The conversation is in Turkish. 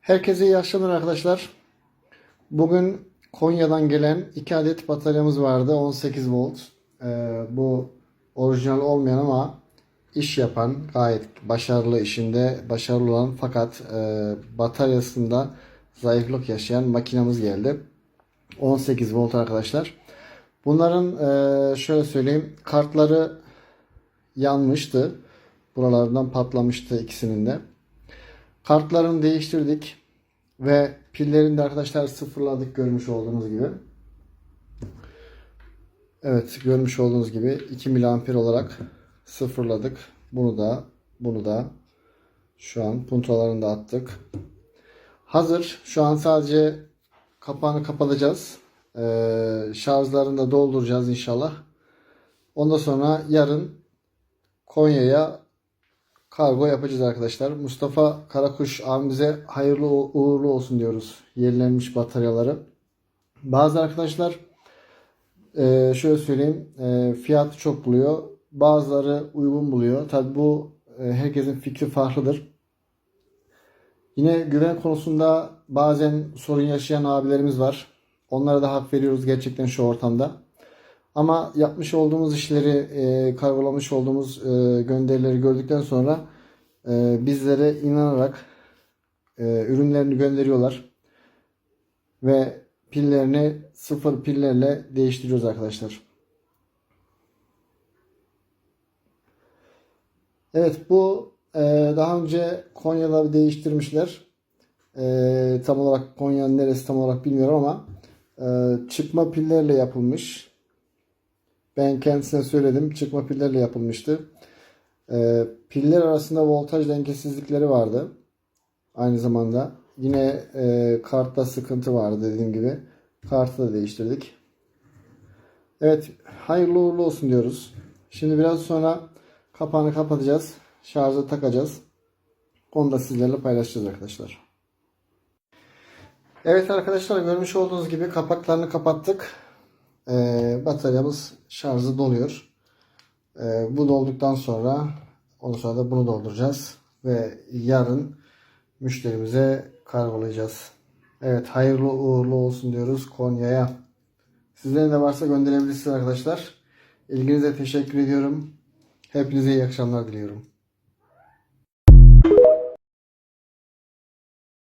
Herkese iyi akşamlar arkadaşlar. Bugün Konya'dan gelen 2 adet bataryamız vardı. 18 volt. Ee, bu orijinal olmayan ama iş yapan, gayet başarılı işinde başarılı olan fakat e, bataryasında zayıflık yaşayan makinamız geldi. 18 volt arkadaşlar. Bunların e, şöyle söyleyeyim kartları yanmıştı. Buralardan patlamıştı ikisinin de. Kartlarını değiştirdik ve pillerini de arkadaşlar sıfırladık görmüş olduğunuz gibi. Evet görmüş olduğunuz gibi 2 miliamper olarak sıfırladık. Bunu da bunu da şu an puntolarını da attık. Hazır. Şu an sadece kapağını kapatacağız. Ee, şarjlarını da dolduracağız inşallah. Ondan sonra yarın Konya'ya kargo yapacağız arkadaşlar. Mustafa Karakuş abimize hayırlı uğurlu olsun diyoruz. Yenilenmiş bataryaları. Bazı arkadaşlar e, şöyle söyleyeyim e, fiyatı çok buluyor. Bazıları uygun buluyor. Tabi bu e, herkesin fikri farklıdır. Yine güven konusunda bazen sorun yaşayan abilerimiz var. Onlara da hak veriyoruz gerçekten şu ortamda. Ama yapmış olduğumuz işleri, e, kargolamış olduğumuz e, gönderileri gördükten sonra e, bizlere inanarak e, ürünlerini gönderiyorlar. Ve pillerini sıfır pillerle değiştiriyoruz arkadaşlar. Evet bu e, daha önce Konya'da değiştirmişler. E, tam olarak Konya'nın neresi tam olarak bilmiyorum ama e, çıkma pillerle yapılmış. Ben kendisine söyledim. Çıkma pillerle yapılmıştı. Ee, piller arasında voltaj dengesizlikleri vardı. Aynı zamanda. Yine e, kartta sıkıntı vardı dediğim gibi. Kartı da değiştirdik. Evet. Hayırlı uğurlu olsun diyoruz. Şimdi biraz sonra kapağını kapatacağız. Şarja takacağız. Onu da sizlerle paylaşacağız arkadaşlar. Evet arkadaşlar görmüş olduğunuz gibi kapaklarını kapattık. Ee, bataryamız şarjı doluyor. Ee, bu dolduktan sonra ondan sonra da bunu dolduracağız ve yarın müşterimize kargolayacağız. Evet hayırlı uğurlu olsun diyoruz Konya'ya. Sizlerin de varsa gönderebilirsiniz arkadaşlar. İlginize teşekkür ediyorum. Hepinize iyi akşamlar diliyorum.